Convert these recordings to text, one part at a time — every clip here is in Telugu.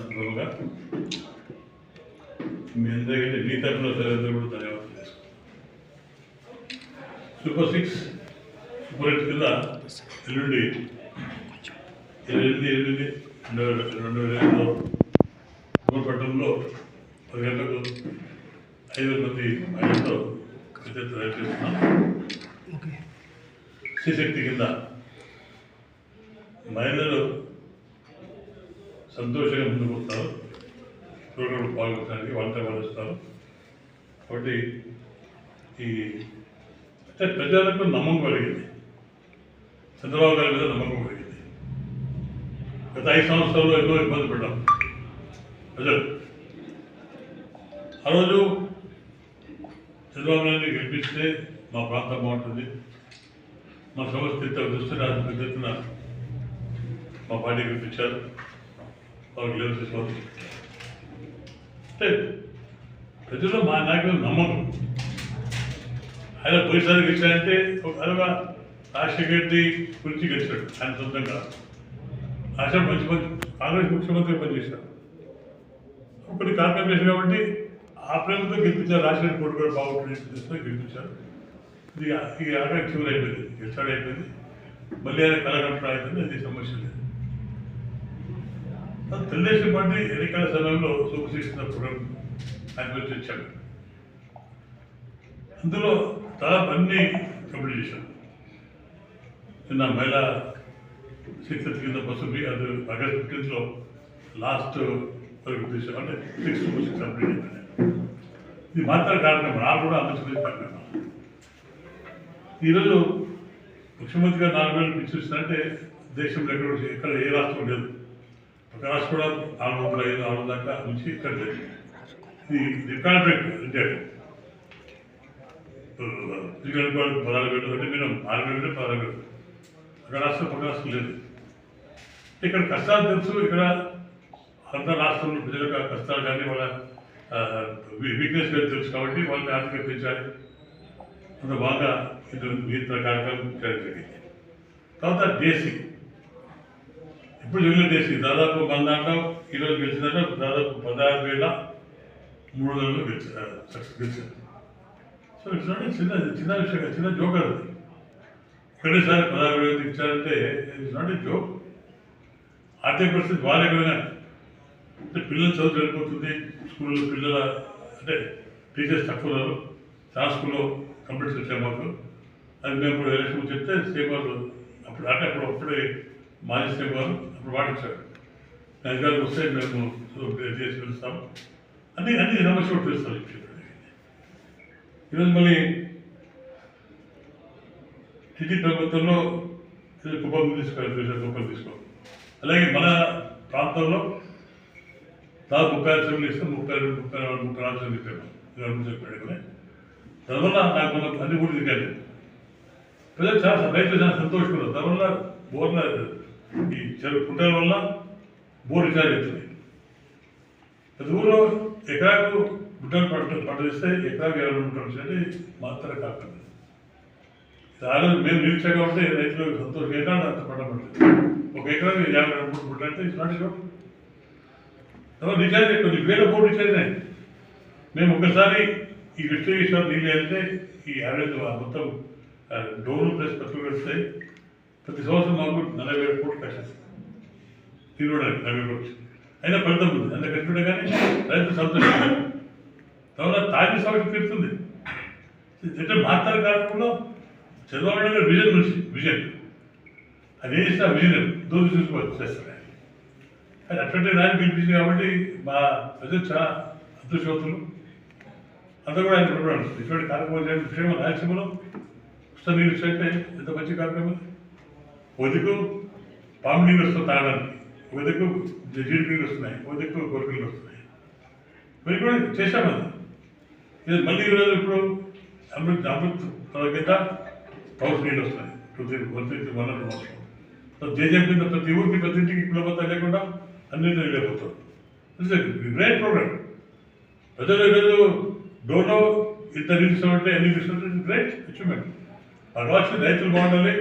సందర్భంగా మీ అందరికీ మీ తరఫున తల్లిదండ్రులు కూడా ధన్యవాదాలు చేసుకుంటాం సూపర్ సిక్స్ సూపర్ ఎయిట్ కింద ఎల్లుండి ఎనిమిది ఎనిమిది రెండు వేల రెండు వేల ఎనిమిదిలో పట్టణంలో పది గంటలకు ఐదు వేల మంది పెద్ద ఎత్తున ర్యాలీ చేస్తున్నాం శక్తి కింద మహిళలు సంతోషంగా ముందుకు వస్తారు ప్రోగ్రాంలో పాల్గొనడానికి వంట వస్తారు కాబట్టి ఈ అంటే ప్రజలకు నమ్మకం కలిగింది. చంద్రబాబు గారి మీద నమ్మకం కలిగింది. గత ఐదు సంవత్సరాల్లో ఎన్నో ఇబ్బంది పడ్డాం. ప్రజలు. ఆ రోజు చంద్రబాబు నాయుడు గెలిపిస్తే మా ప్రాంతం బాగుంటుంది. మా సమస్య దృష్టి రాజు పెద్ద మా పార్టీ గెలిపించారు. వాళ్ళకి లేదు తీసుకోవాలి అంటే ప్రజల్లో మా నాయకులు నమ్మకం ఆయన పోయిసారి గెలిచాడంటే ఒక అరవై రాజశేఖర్ రెడ్డి గురించి గెలిచాడు ఆయన సొంతంగా రాష్ట్రం మంచి మంచి కాంగ్రెస్ ముఖ్యమంత్రి పనిచేశారు కొన్ని కార్పొరేషన్ కాబట్టి ఆ ప్రేమతో గెలిపించారు రాజశేఖర్ కోర్టు కూడా బాగుంటుంది గెలిపించారు ఇది ఈ ఆటో చివరి అయిపోయింది గెలిచాడు అయిపోయింది మళ్ళీ ఆయన కలగంట అయిపోయింది అది సమస్య లేదు తెలుగుదేశం పార్టీ ఎన్నికల సమయంలో సూపర్ ప్రోగ్రాం ఆయన గురించి ఇచ్చాడు అందులో దాదాపు అన్ని కంప్లీట్ చేశాను నిన్న మహిళా శిక్షణ కింద బస్సు అది ఆగస్ట్ ఫిఫ్టీన్త్లో లాస్ట్ వరకు తీసాం అంటే సిక్స్ సిక్స్ కంప్లీట్ అయిపోయింది ఇది మాత్రం కారణం నాకు కూడా ఆలోచించే కార్యక్రమం ఈరోజు ముఖ్యమంత్రి గారు నాలుగు వేలు పిలిచిస్తారంటే దేశంలో ఎక్కడ ఎక్కడ ఏ రాష్ట్రం లేదు. ఒక కూడా ఆరు వందల ఐదు ఆరు వందల దాకా నుంచి ఇక్కడ లేదు ఇది రికార్డ్ పదహారు గంటలు అంటే మీరు ఆరు గంటలు పదహారు గంటలు అక్కడ రాష్ట్ర ప్రకాశం లేదు. ఇక్కడ కష్టాలు తెలుసు ఇక్కడ అంత రాష్ట్రంలో ప్రజల యొక్క కష్టాలు కానీ వాళ్ళ వీక్నెస్ కానీ తెలుసు కాబట్టి వాళ్ళని ఆర్థిక పెంచాలి. అంత బాగా ఇది మిగతా కార్యక్రమం జరిగింది తర్వాత దేశీ ఇప్పుడు జరిగిన దేశీ దాదాపు మన దాంట్లో ఈరోజు గెలిచిందంటే దాదాపు పదహారు వేల మూడు వందలు గెలిచారు గెలిచారు. సో ఇట్స్ నాట్ చిన్న చిన్న విషయం చిన్న జోక్ అది. ఒకటేసారి పదహారు వేలు ఇచ్చారంటే ఇట్స్ నాట్ ఏ జోక్ ఆర్థిక పరిస్థితి బాగాలేకపోయినా అంటే పిల్లలు చదువు వెళ్ళిపోతుంది స్కూల్లో పిల్లల అంటే టీచర్స్ తక్కువ చాలా స్కూల్లో కంప్లీట్ వచ్చాయి మాకు. అది మేము ఇప్పుడు ఎలక్షన్ చెప్తే సేమ్ వాళ్ళు అప్పుడు అంటే అప్పుడు అప్పుడే మాజీ సేమ్ వాళ్ళు అప్పుడు పాటించారు అధికారులు వస్తే మేము చేసి పిలుస్తాం. అన్ని అన్ని సమస్య కూడా తెలుస్తాం ఈరోజు మళ్ళీ టీడీ ప్రభుత్వంలో కుప్పం తీసుకోవాలి ఫ్యూచర్ కుప్పం తీసుకో అలాగే మన ప్రాంతంలో దాదాపు ముప్పై ఆరు చెరువులు ఇస్తే. ముప్పై రెండు ముప్పై నాలుగు ముప్పై నాలుగు చెరువులు ఇప్పాము గవర్నమెంట్ చెప్పాడు దానివల్ల నాకు మన అన్ని కూడా దిగాలి ప్రజలు చాలా రైతులు చాలా సంతోషపడరు దానివల్ల బోర్ల ఈ చెరువు కుంటల వల్ల బోర్ రీఛార్జ్ అవుతుంది. ప్రతి ఊళ్ళో ఎకరాకు గుడ్డలు పంట పంట చేస్తే ఎకరాకు ఇరవై ఉంటారు అంటే మాత్రం కాకుండా చాలా మేము నిలిచా ఉంటే రైతులకు సంతోషం ఎకరాలు అంత పంట పడుతుంది ఒక ఎకరాకు యాభై రెండు మూడు గుడ్డలు అంటే ఇట్లాంటి నాట్ షోర్ రీఛార్జ్ కొన్ని వేల బోర్డు రీఛార్జ్ అయినాయి. మేము ఒకసారి ఈ విశ్లేషణ నీళ్ళు వెళ్తే ఈ యావరేజ్ మొత్తం డోన్ ప్లస్ ఖర్చులు వస్తాయి. ప్రతి సంవత్సరం మాకు నలభై వేల కోట్లు కష్టం తీరువడానికి నలభై కోట్లు. అయినా ఫలితం ఉంది. అంత కట్టుకుంటే కానీ రైతు సంతోషం. తర్వాత తాగి సమస్య తీరుతుంది. అంటే మాత్ర కార్యక్రమంలో చంద్రబాబు నాయుడు విజన్ నుంచి విజన్ అది ఏం చేసిన విజన్ దూరం చూసుకోవచ్చు చేస్తారు? అది అటువంటి రాజు పిలిపించింది కాబట్టి మా ప్రజలు చాలా అదృష్టవంతులు. అంతా కూడా ఆయన ఇటువంటి కార్యక్రమం చేయడం విషయంలో రాయలసీమలో ఉచిత నీళ్ళు ఇచ్చినట్టే ఎంత మంచి కార్యక్రమం. వదికు పాము నీళ్ళు వస్తుంది తాగడానికి వదికు జీడి నీళ్ళు వస్తున్నాయి వదికు గొర్రె వస్తున్నాయి. మరి కూడా చేశాం అది ఇది మళ్ళీ ఈరోజు ఇప్పుడు అమృత్ అమృత్ కింద పౌస్ నీళ్ళు వస్తున్నాయి. Two three one three one and one so JJP కింద ప్రతి ఊరికి ప్రతి ఇంటికి కులబత్త లేకుండా అన్ని వెళ్ళిపోతారు గ్రేట్ ప్రోగ్రామ్. ప్రజలు ఈరోజు డోనో ఇంత నిలిచి ఉంటే ఎన్ని నిలిచి గ్రేట్ అచీవ్మెంట్. ఆ రాష్ట్ర రైతులు బాగుండాలి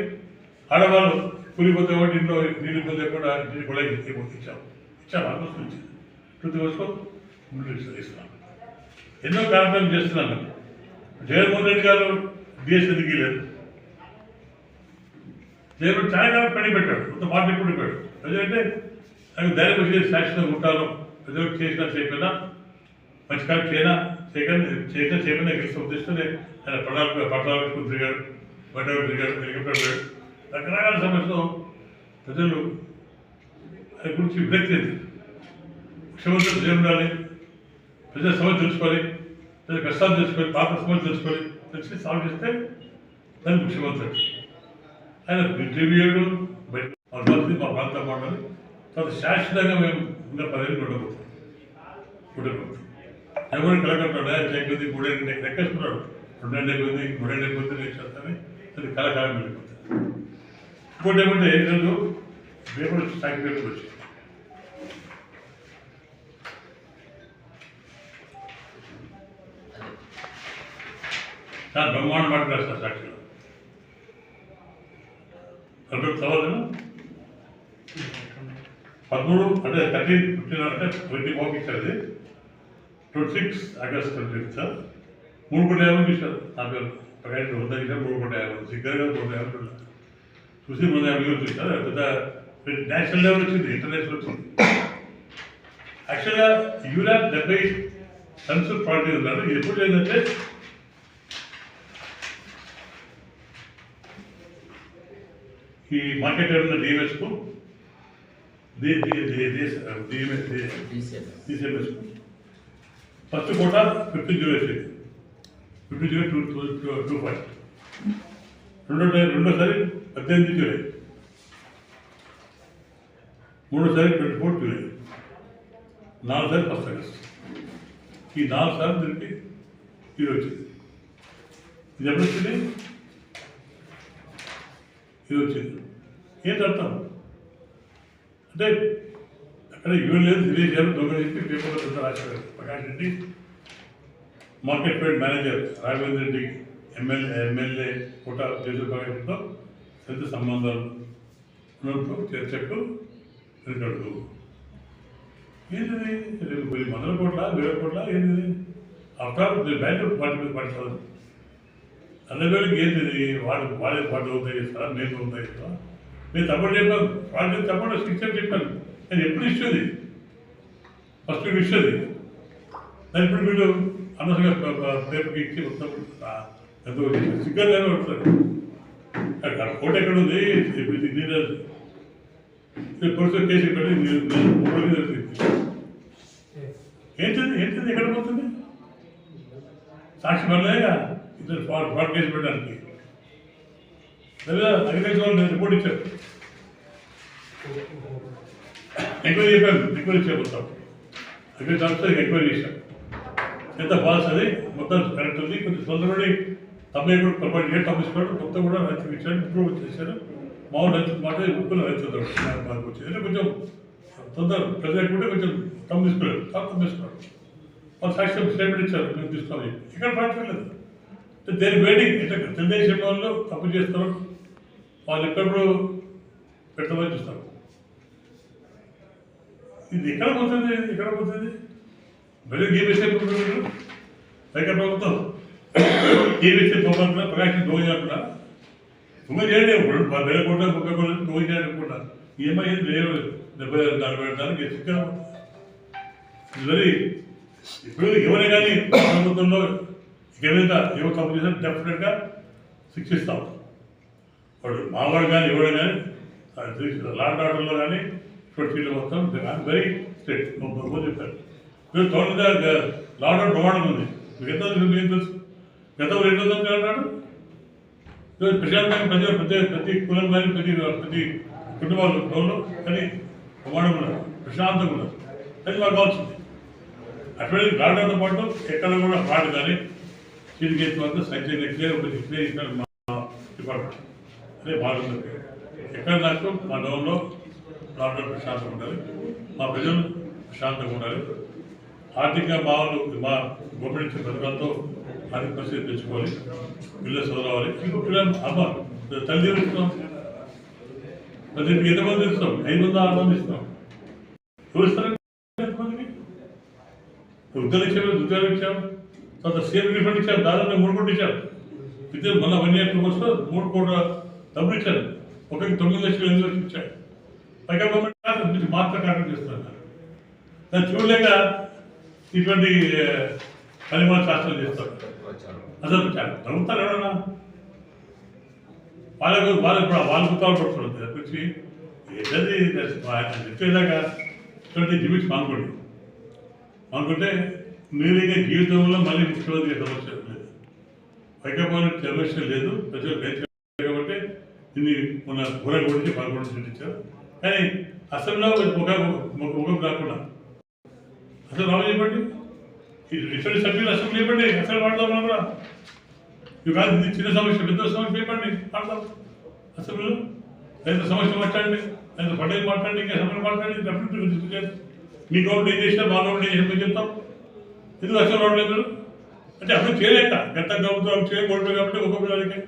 ఆడవాళ్ళు కూలిపోతే ఒకటి ఇంట్లో నీళ్ళు పోతే కూడా నీళ్ళు కూడా ఇచ్చాము. ఇచ్చాము ఆల్మోస్ట్ నుంచి. టూ థౌసండ్ ఇస్తున్నాను ఎన్నో కార్యక్రమం చేస్తున్నాను. జగన్మోహన్ రెడ్డి గారు బిఎస్ ఎదిగి లేదు జగన్ చాలా కాలం పని పెట్టాడు కొంత పార్టీ ఇప్పుడు పెట్టాడు. ఎందుకంటే నాకు ధైర్యం చేసి సాక్షిగా ఉంటాను. ఏదో చేసినా చేయకుండా మంచి కాలం చేయనా చేయకుండా చేసినా చేయకుండా ఉద్దేశంలో ఉద్దేశంతో ఆయన పడాలు పట్టాలు పెట్టుకుని తిరిగాడు బట్టాలు తిరిగాడు హెలికాప్టర్ రకరకాల సమస్యలు ప్రజలు ఆయన గురించి విరక్తి ఉంది. ముఖ్యమంత్రి చేయ ప్రజల సమస్య తెలుసుకోవాలి ప్రజల కష్టాలు తెలుసుకోవాలి పాత సమస్య తెలుసుకోవాలి తెలిసి సాల్వ్ చేస్తే దాన్ని ముఖ్యమంత్రి. ఆయన రివ్యూడు బయట మా పరిస్థితి మా ప్రాంతం బాగుండాలి. తర్వాత శాశ్వతంగా మేము ఇంకా పదిహేను ఉండబోతాం ఉండబోతాం ఎవరు కలగట్టాడు ఆయన చేయకపోతే మూడేళ్ళు లెక్కేసుకున్నాడు రెండేళ్ళు అయిపోయింది మూడేళ్ళు అయిపోతే నేను చేస్తాను. అది కలకాలం వెళ్ళిపోతుంది. ఇంకోటి ఏమంటే ఈరోజు పేపర్ వచ్చి సాగి పేపర్ వచ్చింది సార్ బ్రహ్మాండ మాట రాస్తారు సాక్షిలో. అప్పుడు సవాళ్ళు పదమూడు అంటే థర్టీన్ ఫిఫ్టీన్ అంటే ట్వంటీ ఫోర్కి ఇచ్చారు అది. Twenty six August twenty fifth sir. మూడు కోట్ల యాభై ఇచ్చారు నా పేరు ప్రకాశం వంద మూడు కోట్ల యాభై దగ్గరగా మూడు యాభై రూపాయలు. చూసి మూడు యాభై వేలు చూసారు పెద్ద నేషనల్ లెవెల్ వచ్చింది ఇంటర్నేషనల్ వచ్చింది యాక్చువల్గా యూరియా డెబ్బై టన్స్ క్వాలిటీ ఉన్నారు ఇది ఎప్పుడు ఏంటంటే ఈ మార్కెట్ ఉన్న డిఎంఎస్కు డిసిఎంఎస్కు ఫస్ట్ కోట ఫిఫ్టీ జీరో వచ్చింది fifty zero two two two two five రెండో టైం రెండోసారి పద్దెనిమిది జూలై మూడోసారి ట్వంటీ ఫోర్ జూలై నాలుగోసారి ఫస్ట్ ఆగస్ట్ ఈ నాలుగు సార్లు తిరిగి ఇది వచ్చింది. ఇది ఎప్పుడు వచ్చింది? ఇది వచ్చింది. ఏంటి అర్థం అంటే అక్కడ ఇవ్వలేదు లేదు తెలియజేయాలి దొంగలు చెప్పి పేపర్లో పెద్ద రాశారు. ప్రకాష్ రెడ్డి మార్కెట్ పేట్ manager Raghavendra Reddy MLA MLA కోట దేశపాలతో పెద్ద సంబంధాలు ఉన్నట్టు చర్చకు వెళ్తాడు ఏంటిది? రేపు పది వందల కోట్ల వేల కోట్ల ఏంటిది? ఆఫ్టర్ బ్యాంక్ వాటి మీద పడుతుంది అందరికీ ఏంటిది? వాడు వాడే పాటు అవుతాయి చేస్తారా? మేము అవుతాయి చేస్తారా? నేను తప్పుడు చెప్పాను వాళ్ళు తప్పుడు శిక్షణ చెప్పాను నేను ఎప్పుడు ఇచ్చేది? ఫస్ట్ ఇచ్చేది? నేను ఇప్పుడు వీళ్ళు అనవసరంగా పేపర్కి ఇచ్చి మొత్తం ఆ, ఎంతో సిగ్గర్గానే ఉంటారు అక్కడ కోట ఎక్కడ ఉంది? ఇది నీరు పొరుసు కేసు ఇక్కడ ఏంటిది? ఏంటిది? ఎక్కడ పోతుంది? సాక్షి పడలేగా ఇద్దరు ఫ్రాడ్ ఫ్రాడ్ కేసు పెట్టడానికి. అగ్రికల్చర్ రిపోర్ట్ ఇచ్చారు. ఎంక్వైరీ చెప్పాను ఎంక్వైరీ చేయబోతాం అగ్రికల్చర్ ఎంక్వైరీ చేశాం. ఎంత ఫాల్స్ అది? మొత్తం కరెక్ట్ ఉంది. కొంచెం తొందరపడి తొంభై కూడా తొంభై ఏడు తప్పించుకోవడం మొత్తం కూడా రైతు ఇచ్చారు ఇంప్రూవ్ చేశారు. మామూలు రైతు మాట ఉప్పులు రైతు మనకు వచ్చింది. కొంచెం తొందర ప్రజలకు కూడా కొంచెం తమ్ము తీసుకోలేదు చాలా తమ్ము తీసుకున్నారు వాళ్ళు సాక్ష్యం స్టేట్మెంట్ ఇచ్చారు. మేము తీసుకోవాలి ఇక్కడ పాటించలేదు దేని వెయిటింగ్ అంటే తెలుగుదేశం వాళ్ళు తప్పు చేస్తారు. వాళ్ళు ఎప్పుడెప్పుడు పెట్టమని చూస్తారు. ఇది ఎక్కడ పోతుంది? ఎక్కడ పోతుంది? మరి గీవేసే లేక ప్రభుత్వం గీవేసే ప్రభుత్వం ప్రకాశం దోహి అంటున్నా దొంగ చేయండి వేల కోట్ల ముప్పై కోట్ల దోహి చేయండి అనుకుంటా. ఏమైంది లేదు డెబ్బై నలభై దానికి శిక్షణ వెరీ ఇప్పుడు ఎవరే కానీ ప్రభుత్వంలో ఏమైనా ఏవో తప్పు చేసినా డెఫినెట్గా శిక్షిస్తాం. వాడు మావాడు కానీ ఎవడు కానీ లాండ్ ఆర్డర్లో కానీ ఇప్పుడు ఫీల్డ్ మొత్తం వెరీ స్ట్రిక్ట్ చెప్పారు. మీరు టోటల్గా లాండ్ ఆర్డర్ ప్రమాణం ఉంది. మిగతా మీకు తెలుసు? గతంలో రెండు వందలు అన్నాడు ఈరోజు ప్రతి ప్రజలు ప్రతి ప్రతి కులం కానీ ప్రతి ప్రతి కుటుంబాలు గౌరవం కానీ ప్రమాణం ఉన్నారు ప్రశాంతంగా ఉన్నారు అది మాకు కావాల్సింది. అటువంటి రావడంతో పాటు ఎక్కడ కూడా వాడు కానీ సీట్ కేసు వద్ద సంచలన క్లియర్ ఒక క్లియర్ ఇచ్చారు మా డిపార్ట్మెంట్. అదే బాగుంటుంది. ఎక్కడ దాకా మా డౌన్లో రావడం ప్రశాంతంగా ఉండాలి. మా ప్రజలు ప్రశాంతంగా ఉండాలి. ఆర్థిక భావాలు మా గవర్నమెంట్ పథకాలతో ఆర్థిక పరిస్థితి తెచ్చుకోవాలి పిల్లలు చదవాలి. ఇంకో పిల్లలు అమ్మ తల్లి ఇస్తున్నాం ప్రతి ఎంతమంది ఇస్తాం? ఐదు వందల ఆరు మంది ఇస్తాం. ఎవరు ఎంతమందికి ఉద్యోగం ఇచ్చాము ఉద్యోగం ఇచ్చాము తర్వాత సీఎం రిఫండ్ ఇచ్చారు దాదాపు మూడు కోట్లు ఇచ్చారు ఇదే మన వన్ ఇయర్ టూ మంత్స్లో మూడు కోట్ల డబ్బులు ఇచ్చారు. ఒకరికి తొమ్మిది లక్షలు ఎనిమిది లక్షలు ఇచ్చారు. పైగా గవర్నమెంట్ మాత్రం కాంట్రాక్ట్ చేస్తున్నారు. దాన్ని చూడలేక ఇటువంటి పరిమాణ శాస్త్రం చేస్తారు అదొకటారు ప్రభుత్వాలు ఎవరన్నా వాళ్ళకు వాళ్ళకు కూడా వాళ్ళు కుతాలు పడుతుంది వచ్చి ఏదది ఆయన చెప్పేదాకా ఇటువంటి జీవించి మానుకోండి మానుకుంటే మీరు ఇక జీవితంలో మళ్ళీ ముఖ్యమంత్రి సమస్య లేదు పైకపోయిన సమస్య లేదు ప్రజలు కాబట్టి దీన్ని మన కూర గురించి పదకొండు చూపించారు కానీ అసెంబ్లీలో ఒక ముఖం కాకుండా అసలు రావు చెప్పండి ఇటువంటి సభ్యులు అసెంబ్లీ ఇవ్వండి అసలు వాడదాం మనం కూడా ఇవి కాదు ఇది చిన్న సమస్య పెద్ద సమస్య ఇవ్వండి వాడదాం. అసెంబ్లీలో రైతు సమస్య మాట్లాడండి రైతు పండుగ మాట్లాడండి ఇంకా సమస్య మాట్లాడండి డెఫినెట్గా డిస్కస్ మీ గవర్నమెంట్ ఏం చేసినా మా గవర్నమెంట్ ఏం చేసినా చెప్తాం. ఎందుకు అసలు వాడలేదు అంటే అప్పుడు చేయలేక గత ప్రభుత్వం చేయకూడదు కాబట్టి ఒక్కొక్క పిల్లలకి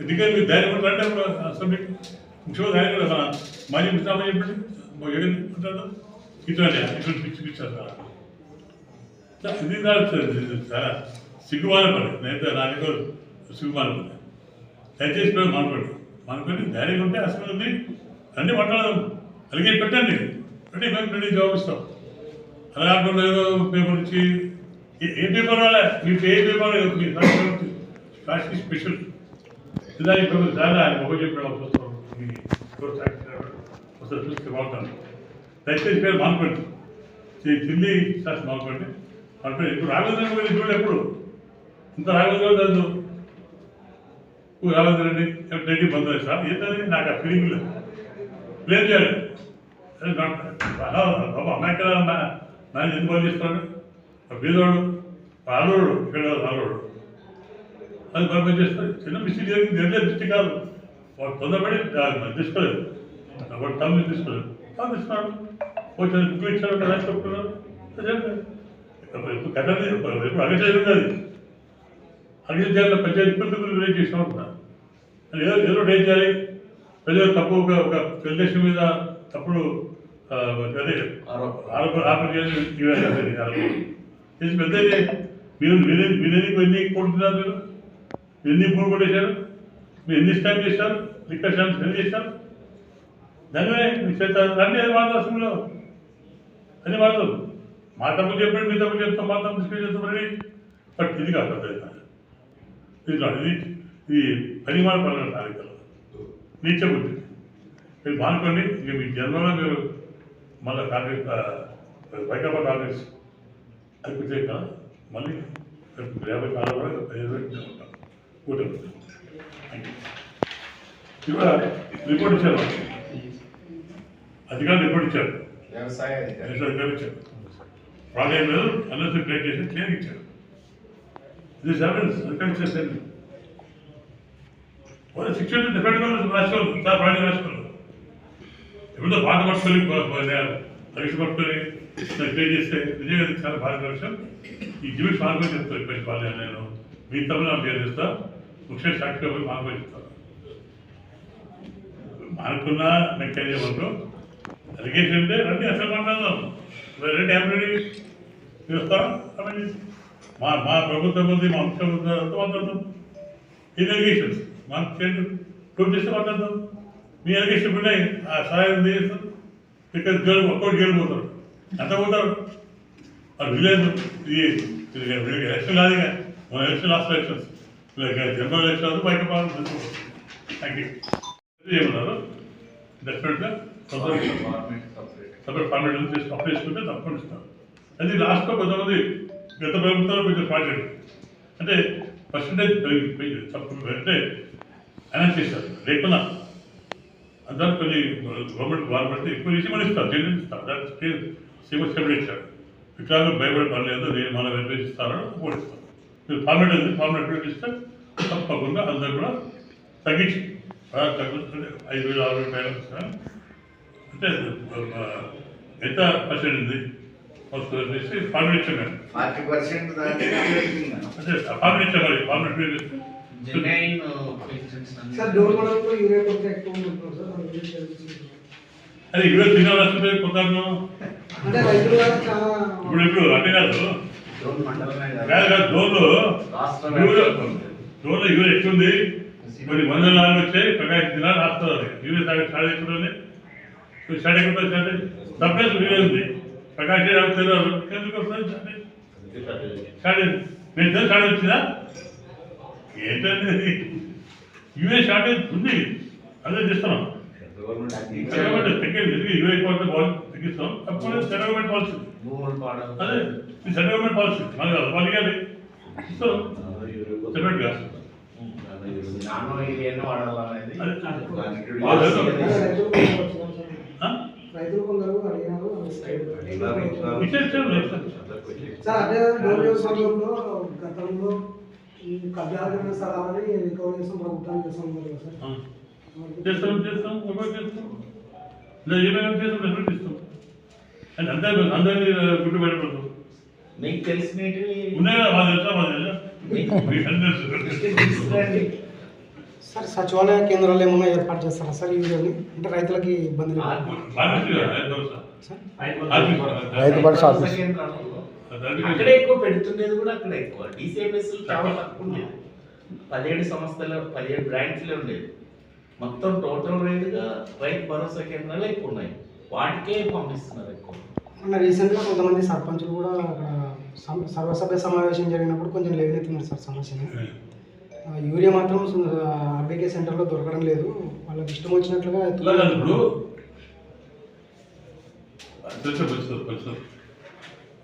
ఎందుకంటే మీరు ధైర్యం ఉంటారంటే రండి అప్పుడు అసెంబ్లీకి ముఖ్యమంత్రి ధైర్యం కూడా మన మాజీ ముఖ్యమంత్రి చెప్పండి జగన్ ఉంటాడు ఇటువంటి ఇటువంటి పిచ్చి పిచ్చారు అసలు ఇది కాదు సార్, ఇది చాలా సిగ్గుమాన పని నేనైతే నాకు సిగ్గుమాన పని దయచేసి మేము మానుకోండి మానుకొని ధైర్యం ఉంటే అసలు ఉంది అన్ని మాట్లాడదాం అలాగే పెట్టండి పెట్టి మేము పెట్టి జాబ్ ఇస్తాం అలా కాకుండా ఏదో పేపర్ ఇచ్చి ఏ- పేపర్ వాళ్ళే మీకు ఏ పేపర్ మీ కాస్ట్ స్పెషల్ ఇలా ఈ పేపర్ చాలా ఆయన చెప్పడం చెప్పిన ఒకసారి చూస్తే బాగుంటాను దయచేసి పేరు మానుకోండి ఢిల్లీ శాస్త్రం మానుకోండి అంటే ఇప్పుడు రాఘవేంద్ర రెడ్డి చూడండి ఎప్పుడు? ఇంత రాఘవేంద్ర రెడ్డి తెలుసు? ఓ రాఘవేంద్ర రెడ్డి రెడ్డి బంధువు సార్. ఏంటని నాకు ఆ ఫీలింగ్ లేదు. ప్లేన్ చేయాలి? బాబు డాక్టర్ నాయన ఎందుకు పని చేస్తాడు బీదోడు ఆ ఇక్కడ అల్లుడు అది పని చేస్తాడు. చిన్న మిస్టేక్ జరిగింది. జరిగే మిస్టేక్ కాదు. వాడు తొందరపడి తీసుకోలేదు. వాడు తమ్ముడు తీసుకోలేదు. తమ్మి ఇస్తున్నాడు కొంచెం బుక్ ఇచ్చాడు రాసి చెప్తున్నారు కథ ఎప్పుడు అగచేది ఉన్నది అగ్రిజాల పంచాయతీ రేట్ చేసిన ఉంటున్నారు. అది ఏదో ఏదో రేట్ చేయాలి. ప్రజలు తప్పు ఒక ఒక తెలుగుదేశం మీద తప్పుడు అదే ఆరోపణ. అదే. చేసి పెద్ద మీరు మీరే మీరెన్ని ఎన్ని కొడుతున్నారు మీరు. ఎన్ని పూలు కొట్టేశారు? మీరు ఎన్ని స్టాంప్ చేశారు లిక్కర్ స్టాంప్స్ ఎన్ని చేశారు దానివే మీ చేత రండి అది వాడదాం అసలు అది వాడదాం మా తప్పు చెప్పండి మీ తప్పు చెప్తాం మా తప్పు తీసుకొని చెప్తాం రెడీ బట్ ఇది కాదు పెద్ద ఇది కాదు ఇది ఇది పరిమాణ పనులు నాలుగు నీచ బుద్ధి మీరు మానుకోండి ఇక మీ జన్మలో మీరు మళ్ళీ కాంగ్రెస్ ఆ, వైకాపా కాంగ్రెస్ అయిపోతే కదా మళ్ళీ రేపు యాభై కాలం వరకు పదిహేను వరకు ఉంటాం కూటమి ఇవాళ రిపోర్ట్ ఇచ్చారు అధికారులు రిపోర్ట్ ఇచ్చారు వ్యవసాయ అధికారి ఎస్ఆర్ గారు ఇచ్చారు ప్రాజెక్ట్ మీద అన్నది క్రియేట్ చేసి క్లియర్ ఇచ్చారు. దిస్ సెవెన్స్ అధికారులు చేసేది వాళ్ళు శిక్షణ డిఫరెంట్గా రాసుకోవాలి సార్ ప్రాజెక్ట్ రాసుకోవాలి ఎప్పుడో పాట పట్టుకొని పరీక్ష పట్టుకొని క్లియర్ చేస్తే నిజంగా చాలా బాగా విషయం ఈ జీవిత మార్గం చెప్తారు ఇప్పటి వాళ్ళు నేను. మీ తమ్ముడు నాకు పేరు చేస్తా ముఖ్య సాక్షిగా పోయి మార్గం చెప్తాను మానుకున్న మెకానిజం అంటూ అలిగేషన్ అంటే రండి అసలు మాట్లాడదాం. రెడీ ఐమ్ రెడీ మా మా ప్రభుత్వం ఉంది మా ముఖ్యమంత్రి అంతా మాట్లాడతాం ఇది ఎలిగేషన్ మా చేయండి ప్రూవ్ చేస్తే మాట్లాడదాం మీ ఎలిగేషన్ ఉన్నాయి ఆ సహాయం ఏం చేస్తాం ఇక్కడ జైలు ఒక్కటి జైలు పోతారు ఎంత పోతారు అది విలేజ్ ఇది ఎలక్షన్ కాదు ఇక. మన election last elections general election బయట పాలన థ్యాంక్ యూ ఏమన్నారు డెఫినెట్గా తొందరగా గవర్నమెంట్ సపరేట్ సపరేట్ పన్నెండు నుంచి స్టాప్ చేసుకుంటే తప్పకుండా ఇస్తాం అది లాస్ట్లో కొంతమంది గత ప్రభుత్వంలో కొంచెం పాటలు అంటే పర్సంటేజ్ తప్పు అంటే అనౌన్స్ చేస్తారు లేకుండా అంతా కొన్ని గవర్నమెంట్ గవర్నమెంట్ ఎక్కువ చేసి మనం ఇస్తారు. జైలు ఇస్తారు. దానికి సీమ స్టెబిల్ ఇచ్చారు వికలాంగులు భయపడే పని లేదు నేను మనం నిర్వహిస్తారని ఓడిస్తాం మీరు ఫార్మేట్ ఉంది ఫార్మేట్ ఉపయోగిస్తే తప్పకుండా అందరూ కూడా తగ్గించి బాగా ఐదు వేలు ఆరు వేలు పైన అంటే ఎంత పర్సెంట్ ఉంది? ఇచ్చాం మేము ఫార్టీ పర్సెంట్ అంటే ఇచ్చాం మరి ఎక్కువ తెలుస్తుంది. అది ఇరవై తినాలి చాలా ఇప్పుడు ఇప్పుడు అంటే కాదు. ఎక్కువ కొన్ని వందల నాలుగు వచ్చాయి ప్రకాశం జిల్లా రాస్తారు అది యూరియా తాగే స్టార్ట్ ఎందుకు వస్తుంది స్టార్ట్ స్టార్ట్ మీరు తెలుసు స్టార్ట్ వచ్చిందా? ఏంటంటే యూఏ షార్టేజ్ ఉంది. అదే చేస్తున్నాం. గవర్నమెంట్ సెంట్రల్ గవర్నమెంట్ తగ్గింది యూఏ పాలసీ తగ్గిస్తాం అప్పుడు సెంట్రల్ గవర్నమెంట్ పాలసీ. అదే ఈ సెంట్రల్ గవర్నమెంట్ పాలసీ. మనకి కాదు. వాళ్ళకి ఇవ్వాలి ఇస్తాం సెపరేట్గా నానో ఏరియాను వాడాలనేది అదే. పాలసీ అదే. అది. అదే రైతులు కొందరు అడిగినారు. సార్. అదే డోర్ సమయంలో గతంలో ఈ కబ్జాలు స్థలాలని రికవరీ చేస్తాం ప్రభుత్వానికి చేస్తాం కదా సార్. చేస్తాం చేస్తాం చేస్తాం. ఏమైనా చేస్తాం ఎప్పుడు చేస్తాం. అంటే అందరి అందరినీ గుడ్డు మీకు తెలిసినవి ఉన్నాయి మాది తెలుసా మాది తెలుసా? మీకు సార్ సచివాలయ కేంద్రాలు ఏమైనా ఏర్పాటు చేస్తారా సార్ ఈ? అంటే రైతులకి ఇబ్బంది రైతు భరోసా అక్కడే ఎక్కువ పెడుతుండేది కూడా అక్కడ ఎక్కువ. డిసిఎంఎస్ చాలా తక్కువ ఉండేది పదిహేడు సంస్థలు పదిహేడు బ్రాంచ్లే ఉండేది మొత్తం టోటల్ రేట్గా రైతు భరోసా కేంద్రాలు ఎక్కువ ఉన్నాయి. వాటికే పంపిస్తున్నారు ఎక్కువ. మొన్న రీసెంట్గా కొంతమంది సర్పంచులు కూడా అక్కడ సర్వసభ్య సమావేశం జరిగినప్పుడు కొంచెం లేవనెత్తున్నారు సార్ సమస్యని. యూరియా మాత్రం ఆర్బీకే సెంటర్లో దొరకడం లేదు. వాళ్ళకి ఇష్టం వచ్చినట్లుగా ఇప్పుడు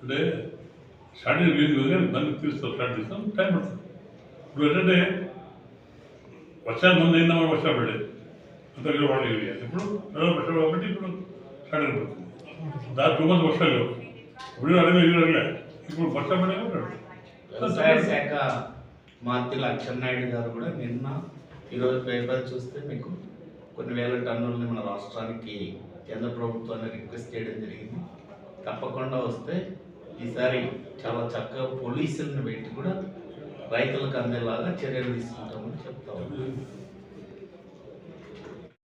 అంటే రిలీజ్ కానీ దాన్ని తీస్తాం స్టార్ట్ చేస్తాం టైం పడుతుంది. ఇప్పుడు ఏంటంటే వర్షాలు ముందు అయినా వర్షాలు ఏరియా ఇప్పుడు వర్షాలు కాబట్టి ఇప్పుడు స్టార్టింగ్ పడుతుంది. దాని టూ మంత్స్ వర్షాలు లేవు. ఇప్పుడు అడిగే ఇల్లు అడిగా ఇప్పుడు వర్షం పడే వ్యవసాయ అచ్చెన్నాయుడు గారు కూడా నిన్న ఈరోజు పేపర్ చూస్తే మీకు కొన్ని వేల టన్నుల్ని మన రాష్ట్రానికి కేంద్ర ప్రభుత్వాన్ని రిక్వెస్ట్ చేయడం జరిగింది. తప్పకుండా వస్తే ఈసారి చాలా చక్కగా పోలీసులను పెట్టి కూడా రైతులకు అందేలాగా చర్యలు తీసుకుంటామని చెప్తా